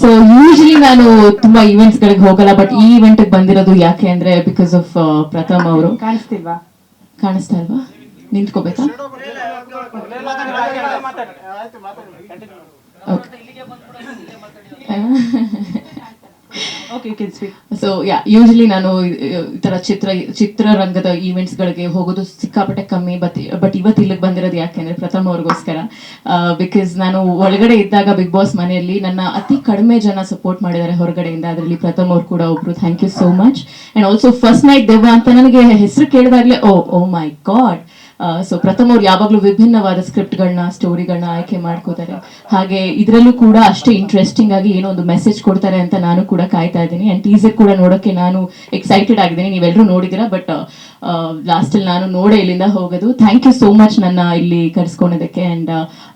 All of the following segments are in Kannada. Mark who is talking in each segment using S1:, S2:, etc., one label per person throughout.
S1: ಸೊ ಯೂಶಲಿ ನಾನು ತುಂಬಾ ಈವೆಂಟ್ಸ್ ಗಳಿಗೆ ಹೋಗಲ್ಲ ಬಟ್ ಈ ಇವೆಂಟ್ ಬಂದಿರೋದು ಯಾಕೆ ಅಂದ್ರೆ ಬಿಕಾಸ್ ಆಫ್ ಪ್ರಥಮ್ ಅವರು.
S2: ಕಾಣಿಸ್ತಿಲ್ವಾ?
S1: ಕಾಣಿಸ್ತಾ ಇಲ್ವಾ? ನಿಂತ್ಕೋಬೇಕಾ? ಸೊ ಯಾ ಯೂಶಲಿ ನಾನು ಈ ತರ ಚಿತ್ರ, ಚಿತ್ರರಂಗದ ಈವೆಂಟ್ಸ್ ಗಳಿಗೆ ಹೋಗೋದು ಸಿಕ್ಕಾಪಟ್ಟೆ ಕಮ್ಮಿ ಬಟ್ ಬಟ್ ಇವತ್ತು ಇಲ್ಲಿಗೆ ಬಂದಿರೋದು ಯಾಕೆಂದ್ರೆ ಪ್ರಥಮ ಅವ್ರಿಗೋಸ್ಕರ ಬಿಕಾಸ್ ನಾನು ಒಳಗಡೆ ಇದ್ದಾಗ ಬಿಗ್ ಬಾಸ್ ಮನೆಯಲ್ಲಿ ನನ್ನ ಅತಿ ಕಡಿಮೆ ಜನ ಸಪೋರ್ಟ್ ಮಾಡಿದ್ದಾರೆ ಹೊರಗಡೆಯಿಂದ. ಅದರಲ್ಲಿ ಪ್ರಥಮ್ ಅವ್ರು ಕೂಡ ಒಬ್ರು. Thank you so much and also first night Devva ಅಂತ ನನಗೆ ಹೆಸರು ಕೇಳಿದಾಗಲೇ oh oh my god so Prathama ಅವ್ರು ಯಾವಾಗಲೂ ವಿಭಿನ್ನವಾದ ಸ್ಕ್ರಿಪ್ಟ್ಗಳನ್ನ ಸ್ಟೋರಿಗಳನ್ನ ಆಯ್ಕೆ ಮಾಡ್ಕೋತಾರೆ. ಹಾಗೆ ಇದರಲ್ಲೂ ಕೂಡ ಅಷ್ಟೇ ಇಂಟ್ರೆಸ್ಟಿಂಗ್ ಆಗಿ ಏನೋ ಒಂದು ಮೆಸೇಜ್ ಕೊಡ್ತಾರೆ ಅಂತ ನಾನು ಕೂಡ ಕಾಯ್ತಾ ಇದ್ದೀನಿ. ಅಂಡ್ ಟೀಸರ್ ಕೂಡ ನೋಡೋಕೆ ನಾನು ಎಕ್ಸೈಟೆಡ್ ಆಗಿದ್ದೀನಿ. ನೀವೆಲ್ಲರೂ ನೋಡಿದ್ದೀರಾ? ಬಟ್ ಲಾಸ್ಟ್ ಅಲ್ಲಿ ನಾನು ನೋಡೇ ಇಲ್ಲಿಂದ ಹೋಗೋದು. ಥ್ಯಾಂಕ್ ಯು ಸೋ ಮಚ್ ನನ್ನ ಇಲ್ಲಿ ಕರೆಸ್ಕೊಂಡಿದ್ದಕ್ಕೆ ಅಂಡ್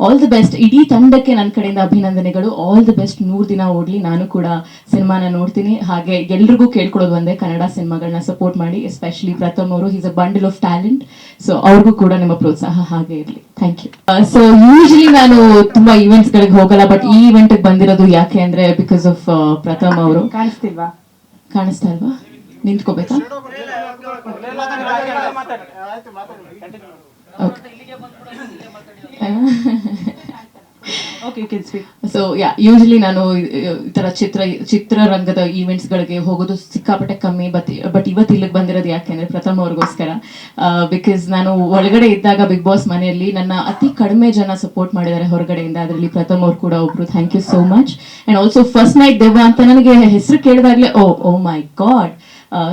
S1: ಆಲ್ ದಿ ಬೆಸ್ಟ್ ಇಡೀ ತಂಡಕ್ಕೆ ನನ್ನ ಕಡೆಯಿಂದ ಅಭಿನಂದನೆಗಳು. ಆಲ್ ದಿ ಬೆಸ್ಟ್ ನೂರು ದಿನ ಓಡ್ಲಿ ನಾನು ಕೂಡ ಸಿನಿಮಾನ ನೋಡ್ತೀನಿ. ಹಾಗೆ ಎಲ್ರಿಗೂ ಕೇಳ್ಕೊಳ್ಳೋದು ಒಂದೇ ಕನ್ನಡ ಸಿನಿಮಾಗಳನ್ನ ಸಪೋರ್ಟ್ ಮಾಡಿ ಎಸ್ಪೆಷಲಿ ಪ್ರಥಮ್ ಅವರು. Is a bundle of talent so ಅವ್ರಿಗೂ ಕೂಡ ನಿಮ್ಮ ಪ್ರೋತ್ಸಾಹ ಹಾಗೆ ಇರಲಿ. ಥ್ಯಾಂಕ್ ಯು ಸೊ ಯೂಶಲಿ ನಾನು ತುಂಬಾ ಈವೆಂಟ್ಸ್ ಗಳಿಗೆ ಹೋಗಲ್ಲ ಬಟ್ ಈ ಇವೆಂಟ್ ಬಂದಿರೋದು ಯಾಕೆ ಅಂದ್ರೆ ಬಿಕಾಸ್ ಆಫ್ ಪ್ರಥಮ್ ಅವರು.
S2: ಕಾಣಿಸ್ತಿಲ್ವಾ?
S1: ಕಾಣಿಸ್ತಾ ಇಲ್ವಾ? ನಿಂತ್ಕೋಬೇಕಾ? ಸೊ ಯಾ ಯೂಶಲಿ ನಾನು, ಈ ತರ ಚಿತ್ರ, ಚಿತ್ರರಂಗದ ಈವೆಂಟ್ಸ್ ಗಳಿಗೆ ಹೋಗೋದು ಸಿಕ್ಕಾಪಟ್ಟೆ ಕಮ್ಮಿ ಬಟ್ ಬಟ್ ಇವತ್ತು ಇಲ್ಲಿಗೆ ಬಂದಿರೋದು ಯಾಕೆಂದ್ರೆ ಪ್ರಥಮ ಅವ್ರಿಗೋಸ್ಕರ. ಬಿಕಾಸ್ ನಾನು ಒಳಗಡೆ ಇದ್ದಾಗ ಬಿಗ್ ಬಾಸ್ ಮನೆಯಲ್ಲಿ ನನ್ನ ಅತಿ ಕಡಿಮೆ ಜನ ಸಪೋರ್ಟ್ ಮಾಡಿದ್ದಾರೆ ಹೊರಗಡೆಯಿಂದ. ಅದರಲ್ಲಿ ಪ್ರಥಮ್ ಅವ್ರು ಕೂಡ ಒಬ್ರು. Thank you so much and also first night Devva ಅಂತ ನನಗೆ ಹೆಸರು ಕೇಳಿದಾಗಲೇ oh oh my god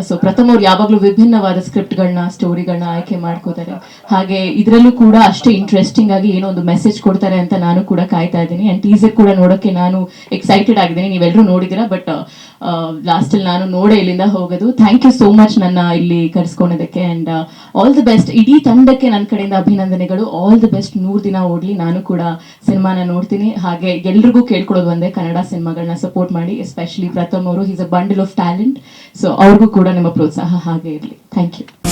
S1: so Pratham ಅವ್ರು ಯಾವಾಗಲೂ ವಿಭಿನ್ನವಾದ ಸ್ಕ್ರಿಪ್ಟ್ಗಳನ್ನ ಸ್ಟೋರಿಗಳನ್ನ ಆಯ್ಕೆ ಮಾಡ್ಕೋತಾರೆ. ಹಾಗೆ ಇದರಲ್ಲೂ ಕೂಡ ಅಷ್ಟೇ ಇಂಟ್ರೆಸ್ಟಿಂಗ್ ಆಗಿ ಏನೋ ಒಂದು ಮೆಸೇಜ್ ಕೊಡ್ತಾರೆ ಅಂತ ನಾನು ಕೂಡ ಕಾಯ್ತಾ ಇದ್ದೀನಿ. ಅಂಡ್ ಟೀಸರ್ ಕೂಡ ನೋಡೋಕೆ ನಾನು ಎಕ್ಸೈಟೆಡ್ ಆಗಿದ್ದೀನಿ. ನೀವೆಲ್ಲರೂ ನೋಡಿದ್ದೀರಾ ಬಟ್ ಲಾಸ್ಟ್ ಅಲ್ಲಿ ನಾನು ನೋಡೇ ಇಲ್ಲಿಂದ ಹೋಗೋದು. ಥ್ಯಾಂಕ್ ಯು ಸೋ ಮಚ್ ನನ್ನ ಇಲ್ಲಿ ಕರೆಸ್ಕೊಂಡಿದ್ದಕ್ಕೆ. ಅಂಡ್ ಆಲ್ ದಿ ಬೆಸ್ಟ್ ಇಡೀ ತಂಡಕ್ಕೆ ನನ್ನ ಕಡೆಯಿಂದ ಅಭಿನಂದನೆಗಳು. ಆಲ್ ದಿ ಬೆಸ್ಟ್ ನೂರು ದಿನ ಓಡ್ಲಿ ನಾನು ಕೂಡ ಸಿನಿಮಾನ ನೋಡ್ತೀನಿ. ಹಾಗೆ ಎಲ್ರಿಗೂ ಕೇಳ್ಕೊಳ್ಳೋದು ಒಂದೇ ಕನ್ನಡ ಸಿನಿಮಾಗಳನ್ನ ಸಪೋರ್ಟ್ ಮಾಡಿ. ಎಸ್ಪೆಷಲಿ ಪ್ರಥಮ್ ಅವರು. Is a bundle of talent so ಅವ್ರಿಗೂ ಕೂಡ ನಿಮ್ಮ ಪ್ರೋತ್ಸಾಹ ಹಾಗೆ ಇರಲಿ. Thank you